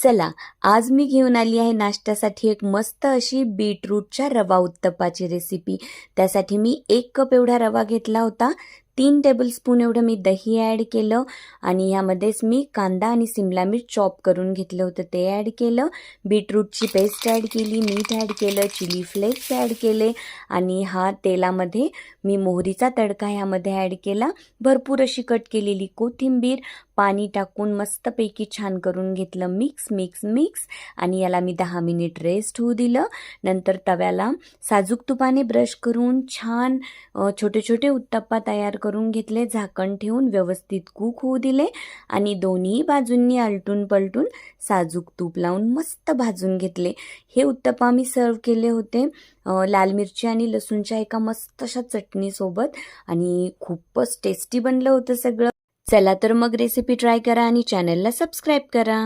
चला आज मी घेऊन आली आहे नाश्त्यासाठी एक मस्त अशी बीटरूटच्या रवा उत्तप्पाची रेसिपी त्यासाठी मी एक कप एवढा रवा घेतला होता तीन टेबलस्पून एवढं मी दही ॲड केलं आणि ह्यामध्येच मी कांदा आणि सिमला मिर्च चॉप करून घेतलं होतं ते ॲड केलं. बीटरूटची पेस्ट ॲड केली मीठ ॲड केलं चिली फ्लेक्स ॲड केले आणि हा तेलामध्ये मी मोहरीचा तडका ह्यामध्ये ॲड केला. भरपूर अशी कट केलेली कोथिंबीर पाणी टाकून मस्तपैकी छान करून घेतलं. मिक्स मिक्स मिक्स आणि याला मी दहा मिनिट रेस्ट होऊ दिलं. नंतर तव्याला साजूक तुपाने ब्रश करून छान छोटे छोटे उत्तप्पा तयार करून घेतले. झाकण ठेवून व्यवस्थित कूक होऊ दिले. आणि दोन्ही बाजूंनी आलटून पलटून साजूक तूप लावून मस्त भाजून घेतले. हे उत्तप्पा मी सर्व केले होते लाल मिरची आणि लसूणच्या एका मस्त अशा चटणीसोबत. आणि खूपच टेस्टी बनलं होतं सगळं. चला तर मग रेसिपी ट्राय करा आणि चॅनलला सबस्क्राईब करा.